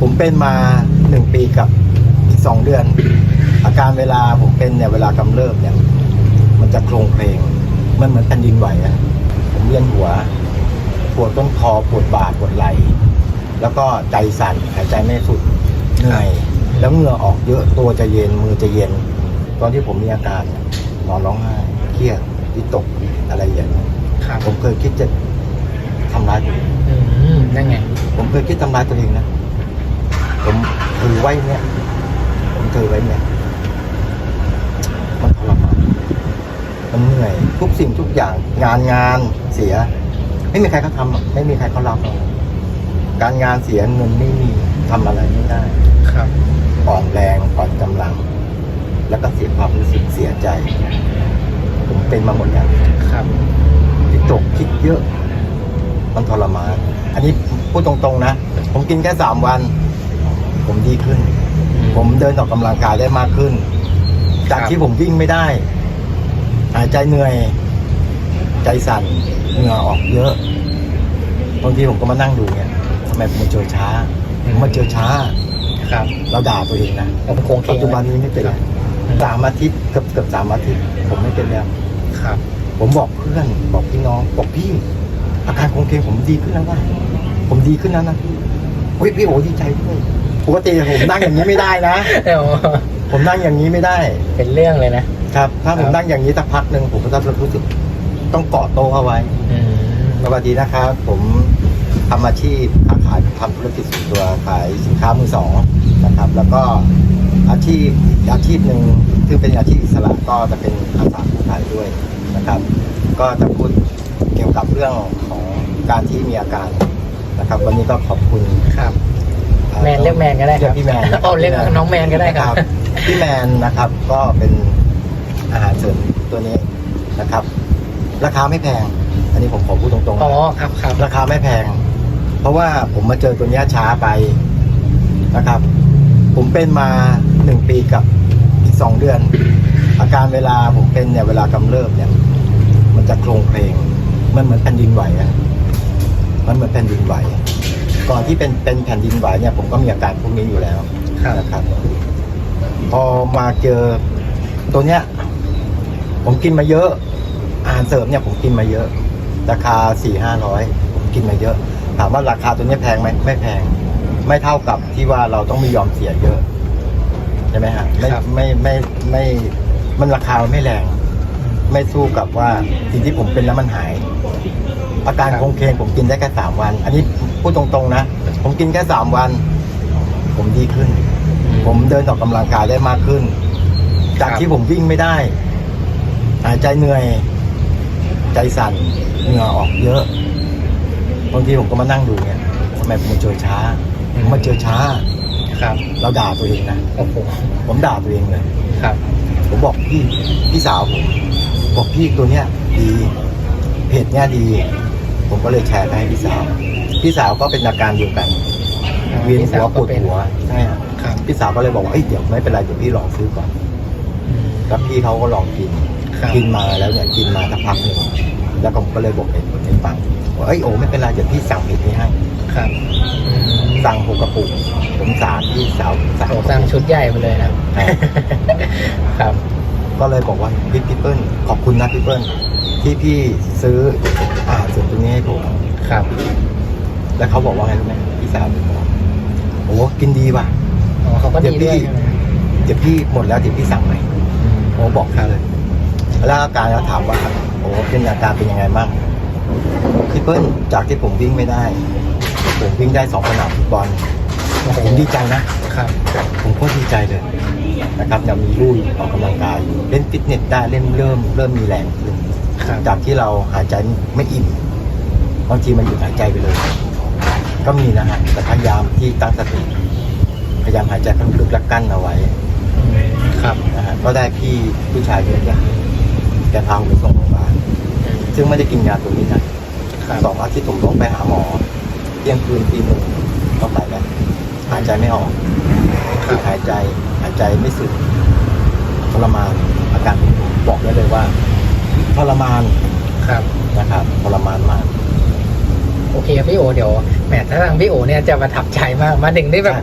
ผมเป็นมาหนึ่งปีกับอีกสองเดือน อาการเวลาผมเป็นเนี่ยเวลากำเริบเนี่ย มันจะโครงเพลง มันเหมือนแผ่นดินไหวอะผมเวียนหัว ปวดต้นคอปวดบ่าปวดไหล่แล้วก็ใจสั่นหายใจไม่สุดเหนื่อยแล้วเหงื่อออกเยอะตัวจะเย็นมือจะเย็น ตอนที่ผมมีอาการเนี่ยนอนร้องไห้เครียดวิตกอะไรอย่างเงี้ยครับผมเคยคิดจะทำร้ายตัวเองอืมนั่นไง ผมเคยคิดทำร้ายตัวเองนะ ผมถือไว้เนี่ยผมถือไว้เนี่ยมันทรมานมันเหนื่อยทุกสิ่งทุกอย่างงานงานเสีย ไม่มีใครเขาทำหรอกไม่มีใครเขารับหรอกการงานเสียเงินไม่มีทำอะไรไม่ได้ครับ อ่อนแรงอ่อนกำลัง แล้วก็เสียความรู้สึกเสียใจ ผมเป็นมาหมดอย่างครับคิดตกคิดเยอะ มันทรมาน อันนี้พูดตรงๆนะ ผมกินแค่สามวัน ผมดีขึ้น ผมเดินออกกำลังกายได้มากขึ้น จากที่ผมวิ่งไม่ได้ หายใจเหนื่อย ใจสั่นเหงื่อออกเยอะบางทีผมก็มานั่งดูเนี่ยทำไมผมมาเจอช้าผมมาเจอช้าครับ เราด่าตัวเองนะผมโครงเคปัจงจุบันนี้ไม่เป็นไรสามอาทิตย์เกือบเกือบสามอาทิตย์ผมไม่เป็นแล้วครับ ผมบอกเพื่อนบอกพี่น้องบอกพี่ อาการโครงเคงผมดีขึ้นแล้วว่าผมดีขึ้นแล้วนะเฮ้ยพี่โอดีใจด้วย ปกติผมนั่งอย่างนี้ไม่ได้นะ เดี๋ยวผมนั่งอย่างนี้ไม่ได้ เป็นเรื่องเลยนะ ครับ ถ้าผมครับนั่งอย่างนี้สักพักหนึ่งผมก็จะรู้สึกต้องเกาะโต๊ะเอาไว้อืมสวัสดีนะครับ ผมทำอาชีพค้าขายทำธุรกิจส่วนตัวขายสินค้ามือสองนะครับ แล้วก็อาชีพอีกอาชีพหนึ่งซึ่งเป็นอาชีพอิสระก็จะเป็นอาสาผู้ขายด้วยนะครับ ก็จะพูดเกี่ยวกับเรื่องของการที่มีอาการนะครับ วันนี้ก็ขอบคุณ ครับอ่อ แมนเรียกแมนก็ได้คเรียรักบพี่แมนโอ้เรียกน้องแมนก็ได้ครับ พี่แมนนะครับก็เป็นอาหารเสริมตัวนี้นะครับ ราคาไม่แพง อันนี้ผมขอพูดตรงๆอ๋อนะครับครับ ราคาไม่แพง เพราะว่าผมมาเจอตัวเนี้ยช้าไปนะครับ ผมเป็นมาหนึ่งปีกับอีกสองเดือน อาการเวลาผมเป็นเนี่ยเวลากำเริบเนี่ย มันจะโครงเพลง มันเหมือนแผ่นดินไหวอะมันเหมือนแผ่นดินไหว ก่อนที่เป็นเป็นแผ่นดินไหวเนี่ยผมก็มีอาการพวกนี้อยู่แล้วครับ นะครับ พอมาเจอตัวเนี้ย ผมกินมาเยอะ อาหารเสริมเนี่ยผมกินมาเยอะ ราคาสี่ห้าร้อยผมกินมาเยอะ ถามว่าราคาตัวเนี้ยแพงไหมไม่แพง ไม่เท่ากับที่ว่าเราต้องมียอมเสียเยอะใช่ไหมฮะไม่ครับ ไม่ไม่ไม่ มันราคามันไม่แรง ไม่สู้กับว่าสิ่งที่ผมเป็นแล้วมันหาย อาการโครงเคงผมกินได้แค่สามวัน อันนี้ พูดตรงๆนะ ผมกินแค่สามวัน ผมดีขึ้น ผมเดินออกกำลังกายได้มากขึ้น จากที่ผมวิ่งไม่ได้ หายใจเหนื่อย ใจสั่นเหงื่อออกเยอะบางทีผมก็มานั่งดูเนี่ยทำไมผมมาเจอช้าผมมาเจอช้าครับ เราด่าตัวเองนะโอ้โหผมด่าตัวเองเลยครับ ผมบอกพี่พี่สาวผมบอกพี่ตัวเนี้ยดีเพจเนี้ยดี ผมก็เลยแชร์ไปให้พี่สาว พี่สาวก็เป็นอาการเดียวกันเวียนหัวปวดหัวใช่ครับครับพี่สาวก็เลยบอกว่าเอ้ยเดี๋ยวไม่เป็นไรเดี๋ยวพี่ลองซื้อก่อนอืมแล้วพี่เขาก็ลองกินครับกินมาแล้วเนี่ยกินมาสักพักหนึ่งแล้วผมก็เลยบอกเหตุผลให้ฟังว่าเอ้ยโอ้ไม่เป็นไรเดี๋ยวพี่สั่งผิดนี้ให้ครับอืมสั่งหกกระปุกผมสามพี่สาวสามโอ้กระสร้างปุกชุดใหญ่ไปเลยนะครับครับ ก็เลยบอกว่าพี่พี่เปิ้ลขอบคุณนะพี่เปิ้ลที่พี่ซื้ออาหารเสริมตัวนี้ให้ผมครับ แล้วเขาบอกว่าไงรู้ไหมพี่สาวผมบอกโอ้กินดีว่ะอ๋อเขาก็ดีด้วยเดี๋ยวพี่ใช่ไหมเดี๋ยวพี่หมดแล้วเดี๋ยวพี่สั่งใหม่อืมโอ้บอกพี่เลย แล้วอาการเราถามว่าโอ้เป็นอาการเป็นยังไงบ้างพี่เปิ้ลจากที่ผมวิ่งไม่ได้ ผมวิ่งได้สองสนามฟุตบอลโอ้โหผมดีใจนะ ครับ ผมก็ดีใจเลยนะครับยังมีลู่ออกกำลังกายอยู่เล่นฟิตเนสได้เล่นเริ่มเริ่มมีแรงขึ้นครับ จากที่เราหายใจไม่อิ่มบางทีมันหยุดหายใจไปเลย ก็มีนะฮะแต่พยายามที่ตั้งสติพยายามหายใจลึกๆและกั้นเอาไว้อืมครับนะฮะก็ได้พี่ผู้ชายคนนี้แกพาผมไปส่งโรงพยาบาลอืมซึ่งไม่ได้กินยาตัวนี้นะครับสองอาทิตย์ผมต้องไปหาหมอเที่ยงคืนตีหนึ่งต้องไปแล้วหายใจไม่ออกครับหายใจหายใจไม่สุดทรมานอาการบอกได้เลยว่าทรมานครับนะครับทรมานมาก โอเคพี่โอเดี๋ยวแหมถ้าทางพี่โอเนี่ยจะประทับใจมากมาถึงได้แบบ